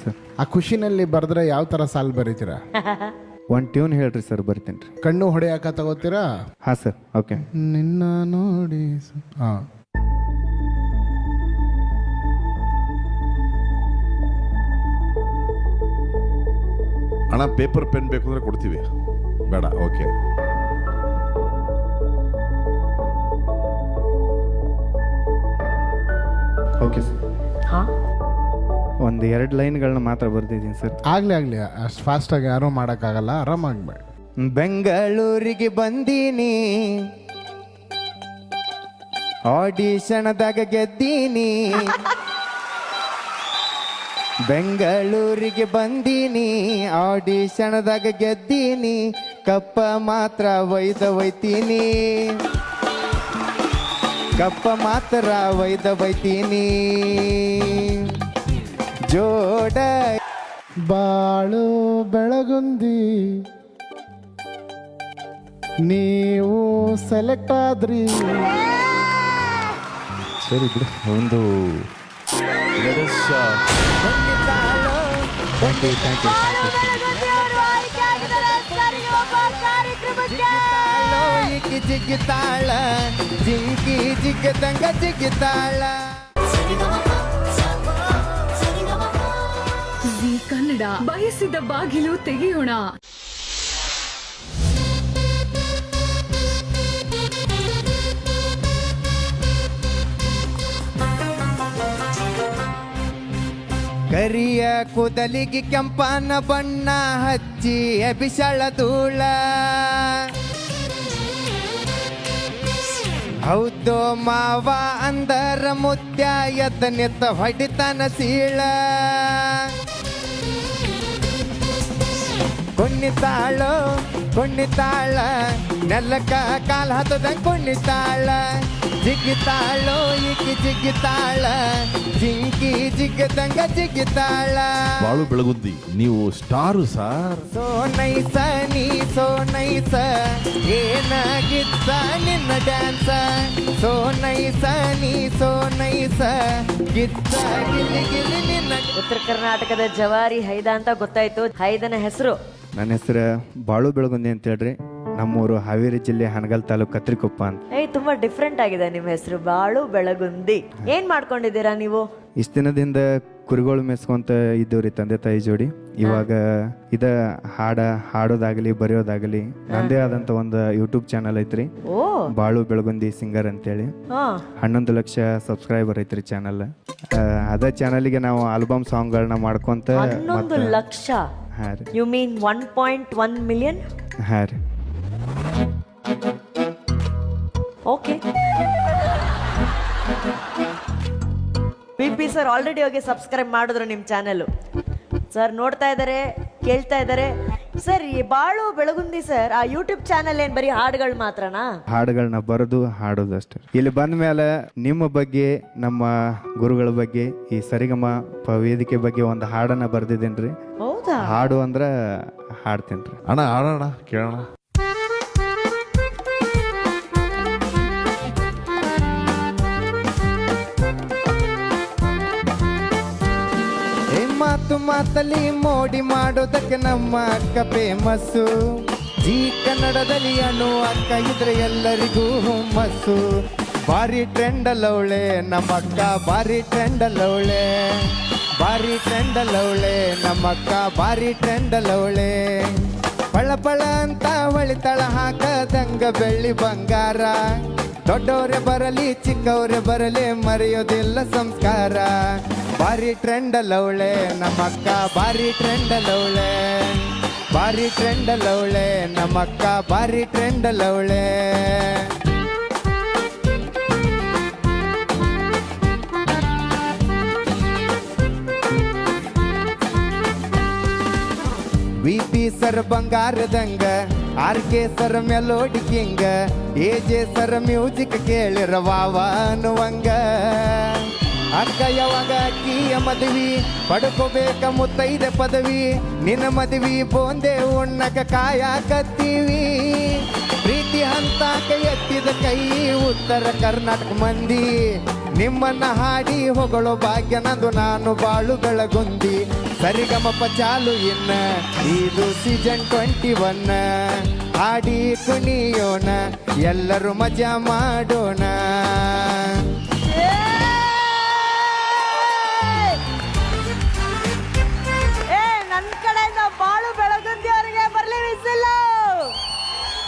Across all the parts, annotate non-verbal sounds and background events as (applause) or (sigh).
Sir ಆ ಖುಷಿನಲ್ಲಿ ಬರೆದ್ರೆ ಯಾವ ತರ ಸಾಲ್ ಬರೀತೀರಾ? (laughs) ಒಂದು ಟ್ಯೂನ್ ಹೇಳ್ರಿ ಸರ್ ಬರ್ತೀನಿ ರೀ. ಕಣ್ಣು ಹೊಡೆಯಾಕ ತಗೋತೀರಾ? ಹಾಂ ಸರ್ ಓಕೆ ನಿನ್ನ ನೋಡಿ ಹಾ. ಅಣ್ಣ ಪೇಪರ್ ಪೆನ್ ಬೇಕು ಅಂದ್ರೆ ಕೊಡ್ತೀವಿ. ಬೇಡ ಓಕೆ ಓಕೆ ಸರ್ ಹಾ? ಒಂದು ಎರಡು ಲೈನ್ಗಳನ್ನ ಮಾತ್ರ ಬರ್ದಿದ್ದೀನಿ ಸರ್. ಆಗ್ಲಿ ಆಗ್ಲಿ ಅಷ್ಟು ಫಾಸ್ಟಾಗಿ ಯಾರೂ ಮಾಡೋಕ್ಕಾಗಲ್ಲ ಆರಾಮಾಗ್ಬೇಡಿ ಬೆಂಗಳೂರಿಗೆ ಬಂದೀನಿ. ಆಡಿಷನ್ದಾಗ ಗೆದ್ದೀನಿ. ಬೆಂಗಳೂರಿಗೆ ಬಂದೀನಿ. ಆಡಿಷನ್ದಾಗ ಗೆದ್ದೀನಿ. ಕಪ್ಪ ಮಾತ್ರ ಒಯ್ದ ಒಯ್ತೀನಿ. ಕಪ್ಪ ಮಾತ್ರ ವೈದ ಒಯ್ತೀನಿ. ಜೋಡ ಬಾಳು ಬೆಳಗುಂದಿ ನೀವು ಸೆಲೆಕ್ಟ್ ಆದ್ರಿ ಸರಿ ಬಿಡು ಒಂದು ಥ್ಯಾಂಕ್ ಯು ಥ್ಯಾಂಕ್ ಯು ತಾಳೋ ಇಕ್ಕಿ ಜಿಗ್ಗಿತಾಳ ಜಿಂಕಿ ಜಿಗ್ಗದಂಗ ಜಿಗ್ಗಿತಾಳ ಕನ್ನಡ ಬಯಸಿದ ಬಾಗಿಲು ತೆಗೆಯೋಣ. ಕರಿಯ ಕೂದಲಿಗೆ ಕೆಂಪನ ಬಣ್ಣ ಹಚ್ಚಿ ಎಬಿಸಳ ಧೂಳ. ಹೌದು ಮಾವ ಅಂದರ ಮುತ್ಯ ಎದ್ದ ನೆತ್ತ ಹೊಡಿತನ ಸೀಳ. ಕುಣ್ಣಿತಾಳು ಕುಣ್ಣಿತಾಳ ನೆಲಕ ಕಾಲ್ ಹತ್ತದಂಗ ಕುಣ್ಣಿತಾಳ ಜಿಗ್ಗಿತಾಳು ಈಕಿ ಜಿಗ್ಗಿತಾಳ ಜಿಂಕಿ ಜಿಗ್ಗದಂಗ ಜಿಗ್ಗಿತಾಳ ಬಾಳು ಬೆಳಗುದ್ದಿ ನೀವು ಸ್ಟಾರು ಸಾರ್. ಸೋನೈಸ ನೀ ಸೋನೈಸ ಏನಾಗಿತ್ತ ನಿನ್ನ ಡ್ಯಾನ್ಸ? ಸೋನೈಸ ನೀ ಸೋನೈಸ ಗಿತ್ತ ಗಿಲಿ ಗಿಲಿ ನಿನ್ನ ಉತ್ತರ ಕರ್ನಾಟಕದ ಜವಾರಿ ಹೈದ ಅಂತ ಗೊತ್ತಾಯ್ತು. ಹೈದನ ಹೆಸರು ನನ್ನ ಹೆಸರು ಬಾಳು ಬೆಳಗುಂದಿ ಅಂತ ಹೇಳ್ರಿ. ನಮ್ಮೂರು ಹಾವೇರಿ ಜಿಲ್ಲೆ ಹನಗಲ್ ತಾಲೂಕು ಕತ್ರಿಕೊಪ್ಪ ಅಂತ. ಏಯ್ ತುಂಬಾ ಡಿಫ್ರೆಂಟ್ ಆಗಿದೆ ನಿಮ್ಮ ಹೆಸರು ಬಾಳು ಬೆಳಗುಂದಿ. ಏನ್ ಮಾಡ್ಕೊಂಡಿದ್ದೀರಾ ನೀವು? ಇಷ್ಟ ದಿನದಿಂದ ಕುರಿಗಳು ಮೆಸ್ಕೊಂತ ಇದ್ದವ್ರಿ ತಂದೆ ತಾಯಿ ಜೋಡಿ. ಇವಾಗ ಇದ ಹಾಡ ಹಾಡೋದಾಗಲಿ ಬರೆಯೋದಾಗಲಿ ನಂದೇ ಆದಂತ ಒಂದು ಯೂಟ್ಯೂಬ್ ಚಾನಲ್ ಐತ್ರಿ. ಓ. ಬಾಳು ಬೆಳಗುಂದಿ ಸಿಂಗರ್ ಅಂತೇಳಿ. ಹನ್ನೊಂದು ಲಕ್ಷ ಸಬ್ಸ್ಕ್ರೈಬರ್ ಐತ್ರಿ ಚಾನಲ್ ಅದ ಚಾನಲ್ಗೆ ನಾವು ಆಲ್ಬಮ್ ಸಾಂಗ್ಗಳನ್ನ ಮಾಡ್ಕೊಂತ ಹನ್ನೊಂದು ಲಕ್ಷ? ರೀ you mean one point one million ಹಾಂ ರೀ okay P P sir already ಹೋಗಿ ಸಬ್ಸ್ಕ್ರೈಬ್ ಮಾಡಿದ್ರು ನಿಮ್ಮ ಚಾನೆಲ್ ಸರ್ ನೋಡ್ತಾ ಇದ್ದಾರೆ ಕೇಳ್ತಾ ಇದ್ದಾರೆ ಸರ್ ಈ ಬಾಳು ಬೆಳಗುಂದಿ ಸರ್ ಆ ಯೂಟ್ಯೂಬ್ ಚಾನೆಲ್ ಏನ್ ಬರೀ ಹಾಡುಗಳು ಮಾತ್ರನಾ? ಹಾಡುಗಳನ್ನ ಬರೆದು ಹಾಡೋದು ಅಷ್ಟೇ. ಇಲ್ಲಿ ಬಂದ ಮೇಲೆ ನಿಮ್ಮ ಬಗ್ಗೆ ನಮ್ಮ ಗುರುಗಳ ಬಗ್ಗೆ ಈ ಸರಿಗಮ ಪ ವೇದಿಕೆ ಬಗ್ಗೆ ಒಂದು ಹಾಡನ್ನ ಬರ್ದಿದ್ದೇನ್ರಿ. ಹೌದಾ? ಹಾಡು ಅಂದ್ರೆ ಹಾಡ್ತೇನ್ರಿ ಅಣ್ಣ ಹಾಡೋಣ ಕೇಳೋಣ. ಏ ಮಾತು ಮಾತಲ್ಲಿ ಮೋಡಿ ಮಾಡೋದಕ್ಕೆ ನಮ್ಮ ಅಕ್ಕ ಫೇಮಸ್ಸು ಈ ಕನ್ನಡದಲ್ಲಿ ಅನು ಅಕ್ಕ ಇದ್ರೆ ಎಲ್ಲರಿಗೂ ಹುಮ್ಮಸ್ಸು ಬಾರಿ ಟ್ರೆಂಡ್ ಅಲ್ಲವಳೆ ನಮ್ಮ ಅಕ್ಕ ಬಾರಿ ಟ್ರೆಂಡ್ ಅಲ್ಲವಳೆ ಭಾರಿ ಟ್ರೆಂಡ್ ಅಲ್ಲವಳೆ ನಮ್ಮಕ್ಕ ಭಾರಿ ಟ್ರೆಂಡ್ ಅಲ್ಲವಳೆ ಪಳ ಪಳ ಅಂತ ಹೊಳಿತಳ ಹಾಕದಂಗ ಬೆಳ್ಳಿ ಬಂಗಾರ. ದೊಡ್ಡವ್ರೆ ಬರಲಿ, ಚಿಕ್ಕವ್ರೆ ಬರಲಿ, ಮರೆಯೋದಿಲ್ಲ ಸಂಸ್ಕಾರ. ಭಾರಿ ಟ್ರೆಂಡ್ ಅಲ್ಲವಳೆ ಟ್ರೆಂಡ್ ಅಕ್ಕ ಭಾರಿ ಟ್ರೆಂಡ್ ನಮ್ಮಕ್ಕ ಭಾರಿ trend V P sir ಬಂಗಾರದಂಗ R K sir melody king A J sir music ಕೇಳಿರ wow ಅನ್ನುವಂಗ. ಅಕ್ಕ ಯಾವಾಗ ಅಕ್ಕಿಯ ಮದುವಿ, ಪಡ್ಕೋಬೇಕ ಮುತ್ತೈದೆ ಪದವಿ, ನಿನ್ನ ಮದುವಿ ಬೋಂದೆ ಉಣ್ಣಕ ಕಾಯಾಕತ್ತೀವಿ. ಪ್ರೀತಿ ಹಂತಾಕ ಎತ್ತಿದ ಕೈ, ಉತ್ತರ ಕರ್ನಾಟಕ ಮಂದಿ. ನಿಮ್ಮನ್ನ ಹಾಡಿ ಹೊಗಳು ಭಾಗ್ಯ ನಂದು, ನಾನು ಬಾಳುಗಳ ಬೆಳಗುಂದಿ ಸರಿಗಮಪ ಚಾಲು ಇನ್ನ ಇದು ಸೀಸನ್ ಟ್ವೆಂಟಿ ಒನ್ ಆಡಿ ಕುಣಿಯೋಣ ಎಲ್ಲರೂ ಮಜಾ ಮಾಡೋಣ.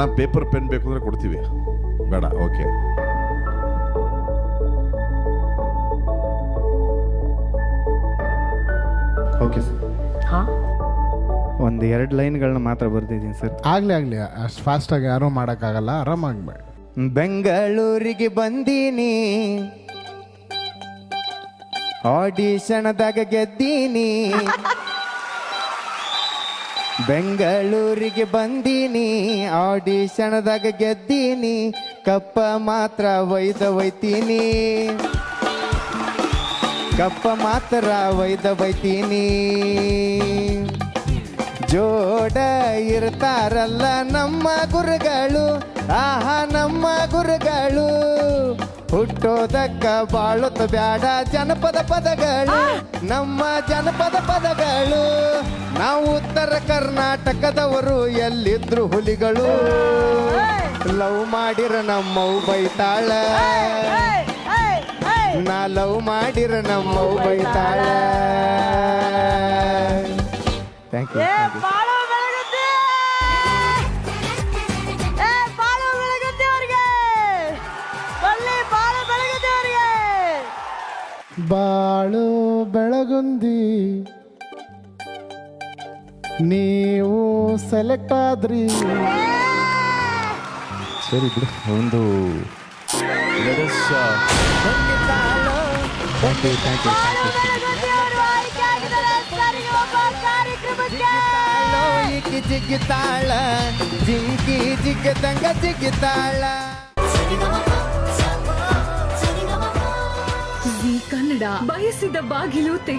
ಅಣ್ಣ ಪೇಪರ್ ಪೆನ್ ಬೇಕು ಅಂದ್ರೆ ಕೊಡ್ತೀವಿ. ಬೇಡ ಓಕೆ ಓಕೆ ಸರ್ ಹಾ? ಒಂದು ಎರಡು ಲೈನ್ಗಳನ್ನ ಮಾತ್ರ ಬರ್ತಿದ್ದೀನಿ ಸರ್ ಆಗ್ಲಿ ಆಗ್ಲಿ ಅಷ್ಟು ಫಾಸ್ಟಾಗಿ ಯಾರೂ ಮಾಡೋಕ್ಕಾಗಲ್ಲ ಆರಾಮಾಗ್ಬೇಡಿ ಬೆಂಗಳೂರಿಗೆ ಬಂದೀನಿ. ಆಡಿಷನ್ದಾಗ ಗೆದ್ದೀನಿ. ಬೆಂಗಳೂರಿಗೆ ಬಂದೀನಿ ಆಡಿಷನ್ದಾಗ ಗೆದ್ದೀನಿ ಕಪ್ಪ ಮಾತ್ರ ವೈದ ಒಯ್ತೀನಿ. ಕಪ್ಪ ಮಾತ್ರ ಒಯ್ದ ಒಯ್ತೀನಿ. ಜೋಡ ಇರ್ತಾರಲ್ಲ ನಮ್ಮ ಗುರುಗಳು ಆಹಾ ನಮ್ಮ ಗುರುಗಳು. ಹುಟ್ಟೋದಕ್ಕ ಬಾಳುತ್ತ ಬ್ಯಾಡ ಜನಪದ ಪದಗಳು ನಮ್ಮ ಜನಪದ ಪದಗಳು. ನಾವು ಉತ್ತರ ಕರ್ನಾಟಕದವರು ಎಲ್ಲಿದ್ರು ಹುಲಿಗಳು? ಲವ್ ಮಾಡಿರ ನಮ್ಮವು ಬೈತಾಳ. ನಾ ಲವ್ ಮಾಡಿರ ನಮ್ಮವು ಬೈತಾಳ. ಥ್ಯಾಂಕ್ ಯು ಬಾಳು ಬೆಳಗುತ್ತಿ! ನೀವು ಸೆಲೆಕ್ಟ್ ಆದ್ರಿ. ಸರಿ ಬಿಡು ಒಂದು Let us, uh, ಅವರು ಆಯ್ಕೆ ಆಗಿದ್ದಾರೆ ಸರಿಗಮಪ ಕಾರ್ಯಕ್ರಮಕ್ಕೆ ಈಕಿ ಜಿಗ್ಗಿತಾಳ ಜಿಂಕಿ ಜಿಗ್ಗದಂಗ ಜಿಗಿತಾಳ ಜಿ ಕನ್ನಡ ಬಯಸಿದ ಬಾಗಿಲು ತೆಗೆ